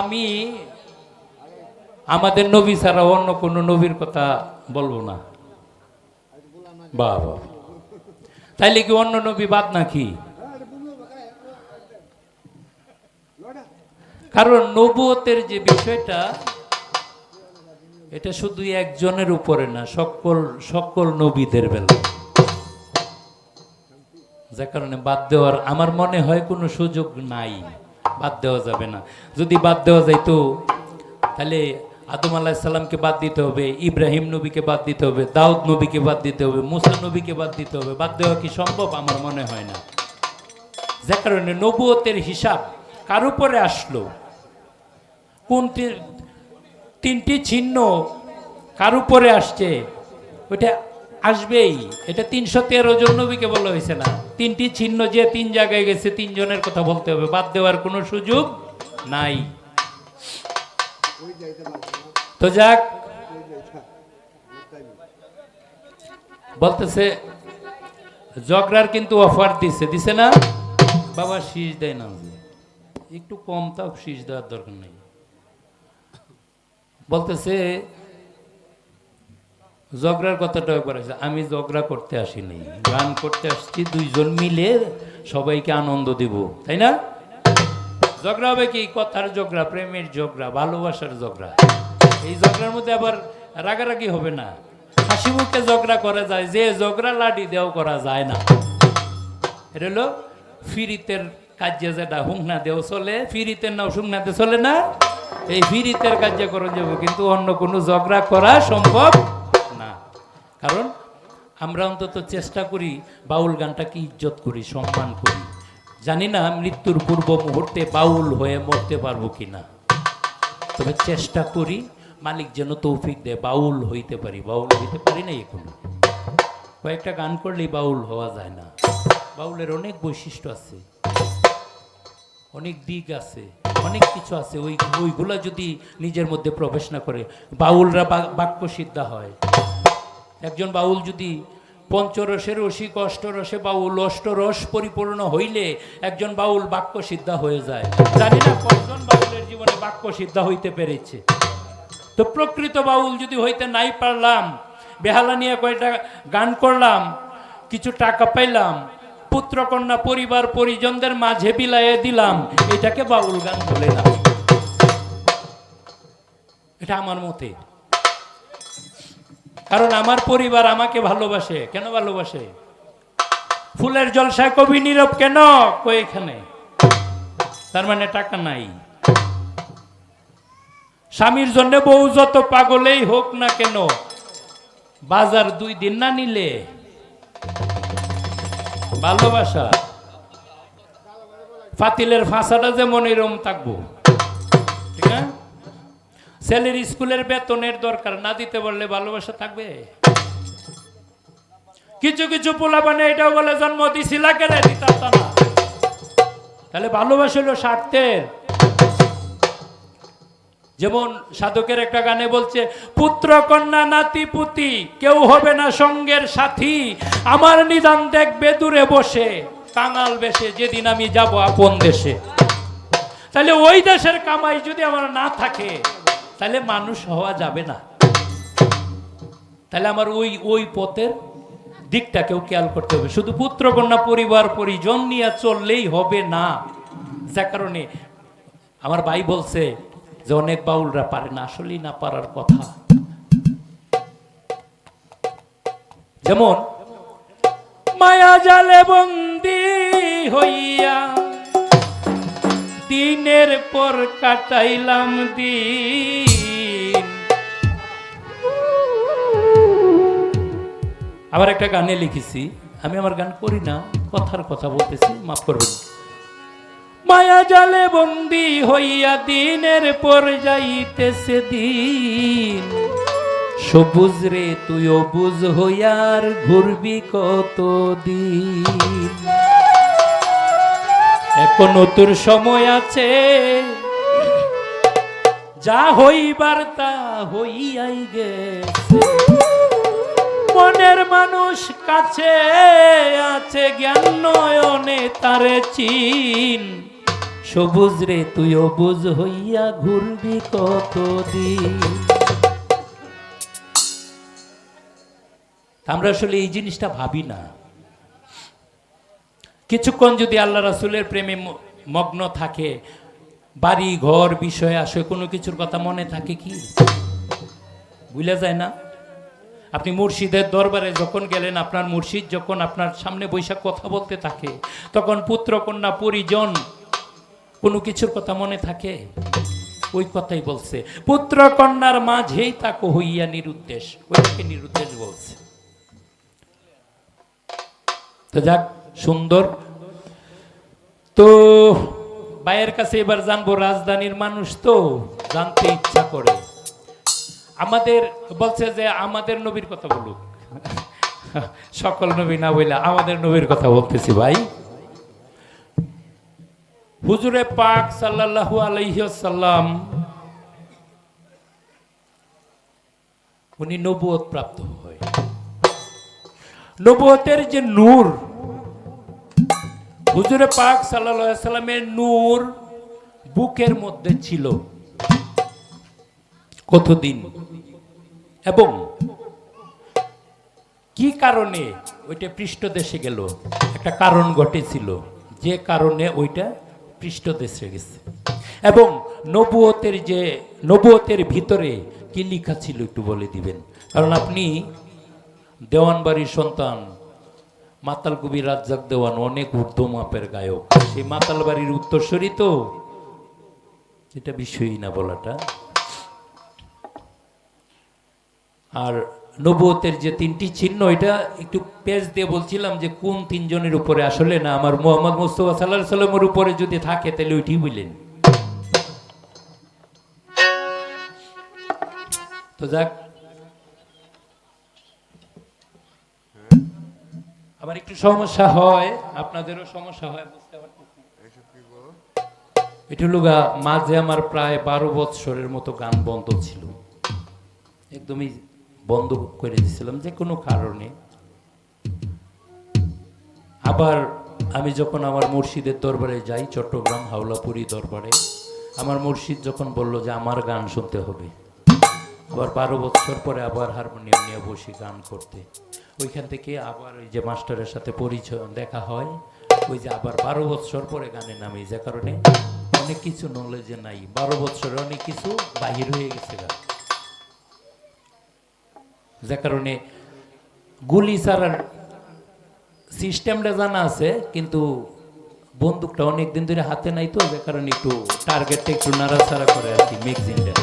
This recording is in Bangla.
আমি আমাদের নবী ছাড়া অন্য কোনো নবীর কথা বলব না। বাবা। তাইলে কি অন্য নবী বাদ নাকি? কারণ নবুয়তের যে বিষয়টা, এটা শুধু একজনের উপরে না, সকল সকল নবীদের বেলা যে কারণে বাদ দেওয়ার আমার মনে হয় কোনো সুযোগ নাই। বাদ দেওয়া যাবে না। যদি বাদ দেওয়া যাইতো তাহলে আদম আলাহ সাল্লামকে বাদ দিতে হবে, ইব্রাহিম নবীকে বাদ দিতে হবে, দাউদ নবীকে বাদ দিতে হবে, মুসা নবীকে বাদ দিতে হবে। বাদ দেওয়া কি সম্ভব? আমার মনে হয় না। যে কারণে নবুয়তের হিসাব কার উপরে আসলো? কোন তিনটি চিহ্ন কার উপরে আসছে? ওইটা আসবেই। এটা তিনশো তেরো জন নবীকে বলা হয়েছে না? তিনটি চিহ্ন যে তিন জায়গায় গেছে, তিনজনের কথা বলতে হবে, বাদ দেওয়ার কোনো সুযোগ নাই। তো যাক, বলতেছে জগরার কিন্তু অফার দিছে দিছে না? বাবা শীষ দেয় না একটু কম তাও শীষ দেওয়ার দরকার নেই। বলতেছে জগরার কথাটা একবার আছে। আমি জগরা করতে আসিনি, গান করতে আসছি, দুইজন মিলে সবাইকে আনন্দ দিব, তাই না? ঝগড়া হবে কি? কথার ঝগড়া, প্রেমের ঝগড়া, ভালোবাসার ঝগড়া। এই ঝগড়ার মধ্যে আবার রাগারাগি হবে না। হাসি মুখে ঝগড়া করা যায়, যে ঝগড়া লাঠি দেও করা যায় না। এটা হলো ফিরিতের কাজে যেটা, হুংনা দেও চলে, ফিরিতের নাও সুংনাতে চলে না? এই ফিরিতের কাজে করা যাবে, কিন্তু অন্য কোনো ঝগড়া করা সম্ভব কারণ আমরা অন্তত চেষ্টা করি বাউল গানটাকে ইজ্জত করি, সম্মান করি। জানি না মৃত্যুর পূর্ব মুহূর্তে বাউল হয়ে মরতে পারব কিনা। তবে চেষ্টা করি, মালিক যেন তৌফিক দেয়, বাউল হইতে পারি। বাউল হইতে পারি না এখনও। কয়েকটা গান করলেই বাউল হওয়া যায় না। বাউলের অনেক বৈশিষ্ট্য আছে। অনেক দিক আছে, অনেক কিছু আছে। ওই ওইগুলা যদি নিজের মধ্যে প্রবেশ না করে, বাউলরা বাক্য সিদ্ধা হয়। একজন বাউল যদি পঞ্চরসের রসিক, অষ্টরসে বাউল, অষ্টরস পরিপূর্ণ হইলে একজন বাউল বাক্য সিদ্ধা হয়ে যায়। জানি না কজন বাউলের জীবনে বাক্য সিদ্ধা হইতে পেরেছে। তো প্রকৃত বাউল যদি হইতে নাই পারলাম, বেহালা নিয়ে কয়টা গান করলাম, কিছু টাকা পাইলাম, পুত্রকন্যা, পরিবার, পরিজনদের মাঝে বিলাইয়ে দিলাম, এটাকে বাউল গান বলে না। এটা আমার মতে। কারণ আমার পরিবার আমাকে ভালোবাসে। কেন ভালোবাসে? ফুলের জলসায় কবি নীরব কেন? এখানে? তার মানে টাকা নাই। স্বামীর জন্য বউ যত পাগলেই হোক না কেন, বাজার দুই দিন না নিলে ভালোবাসা। ফাতিলের ফাঁসাটা যেমন এরম থাকব। ছেলের স্কুলের বেতনের দরকার, না দিতে বললে ভালোবাসা থাকবে? কিছু কিছু পোলাপানে এটাও বলে, জন্ম দিছিলা কেন দিতাম না। তাহলে ভালোবাসা হলো স্বার্থের। যেমন সাধকের একটা গানে বলছে, পুত্র, কন্যা, নাতি, পুতি, কেউ হবে না সঙ্গের সাথী। আমার নিদান দেখবে, দূরে বসে, কাঙাল বেশে, যেদিন আমি যাব আপন দেশে। তাহলে ওই দেশের কামাই যদি আমার না থাকে তাহলে মানুষ হওয়া যাবে না। তাহলে আমার ওই ওই পথের দিকটাকেও খেয়াল করতে হবে। শুধু পুত্র, কন্যা, পরিবার, পরিজন নিয়ে চললেই হবে না। যার কারণে আমার ভাই বলছে যে, অনেক বাউলরা পারে না, আসলেই না পারার কথা। যেমন, মায়া জালে বন্দি হইয়া দিনের পর কাটাইলাম দিন। আবার একটা গানে লিখেছি, আমি আমার গান করি না, কথার কথা বলতেছি, মাফ করবেন। মায়া জালে বন্দি হইয়া দিনের পর যাইতেছে দিন। সবুজ রে তুই অবুজ হইয়ার ঘুরবি কত দিন এখনও তোর সময় আছে। যা হইবার তা হইয়াই গেছে। মনের মানুষ কাছে আছে জ্ঞান নয়নে তারে চিন। সবুজ রে, তুই অবুজ হইয়া ঘুরবি কতদিন? আমরা আসলে এই জিনিসটা ভাবি না। কিছুক্ষণ যদি আল্লাহ রাসুলের প্রেমে মগ্ন থাকে, বাড়ি, ঘর, বিষয় আসে কোনো কিছুর কথা মনে থাকে কি? বুঝলে যায় না? আপনি মুর্শিদের দরবারে যখন গেলেন, আপনার মুর্শিদ যখন আপনার সামনে বৈশাখ কথা বলতে থাকে, তখন পুত্র, কন্যা, পরিজন, কোনো কিছুর কথা মনে থাকে? ওই কথাই বলছে। পুত্র, কন্যার মাঝেই তাকে হইয়া নিরুদ্দেশ, ওইটাকে নিরুদ্দেশ বলছে। তো যাক সুন্দর। তো ভাইয়ের কাছে এবার জানব, রাজধানীর মানুষ তো জানতে ইচ্ছা করে। আমাদের বলছে যে আমাদের নবীর কথা বলুক। সকল নবী না বইলে আমাদের নবীর কথা বলতেছি ভাই। হুজুরে পাক সাল্লাল্লাহু আলাইহি সাল্লাম উনি নবুয়ত প্রাপ্ত হয়। নবুয়তের যে নূর হুজুরে পাক সাল্লামের নূর বুকের মধ্যে ছিল। কতদিন? এবং কি কারণে ওইটা পৃষ্ঠদেশে গেল? একটা কারণ ঘটেছিল। যে কারণে ওইটা পৃষ্ঠদেশে গেছে। এবং নবুয়তের যে, নবুয়তের ভিতরে কি লেখা ছিল একটু বলে দিবেন। কারণ আপনি দেওয়ানবাড়ির সন্তান মাতাল কবি রাজ্জাক দেওয়ান অনেক ঊর্ধ্ব মাপের গায়ক। সেই মাতাল বাড়ির উত্তরস্বরী তো। এটা বিষয়ই না বলাটা। আর নবুয়তের যে তিনটি চিহ্ন এটা একটু পেজ দিয়ে বলছিলাম যে কোন তিনজনের উপরে আসলে না, আমার মোহাম্মদ মুস্তফা সাল্লাহ সাল্লামের উপরে যদি থাকে, তাহলে ওইটি বললেন তো যাক আমার একটু সমস্যা হয় আপনাদেরও সমস্যা হয় বুঝতে পারতেছি এটা হলো গা, মাঝে আমার প্রায় বারো বৎসরের মতো গান বন্ধ ছিল। একদমই বন্ধ করে দিয়েছিলাম যে কোনো কারণে। আবার আমি যখন আমার মুর্শিদের দরবারে যাই চট্টগ্রাম হাওলাপুরি দরবারে আমার মুর্শিদ যখন বলল যে আমার গান শুনতে হবে আবার বারো বছর পরে আবার হারমোনিয়াম নিয়ে বসি গান করতে। ওইখান থেকে আবার ওই যে মাস্টারের সাথে পরিচয় দেখা হয়। ওই যে আবার বারো বছর পরে গানে নামি যে কারণে অনেক কিছু নলেজে নাই। বারো বছরে অনেক কিছু বাহির হয়ে গেছে গান যে কারণে গুলি ছাড়ার সিস্টেমটা জানা আছে, কিন্তু বন্দুকটা অনেকদিন ধরে হাতে নাই তো, যে কারণে একটু টার্গেটটা একটু নাড়াচাড়া করে আর কি ম্যাগজিনটা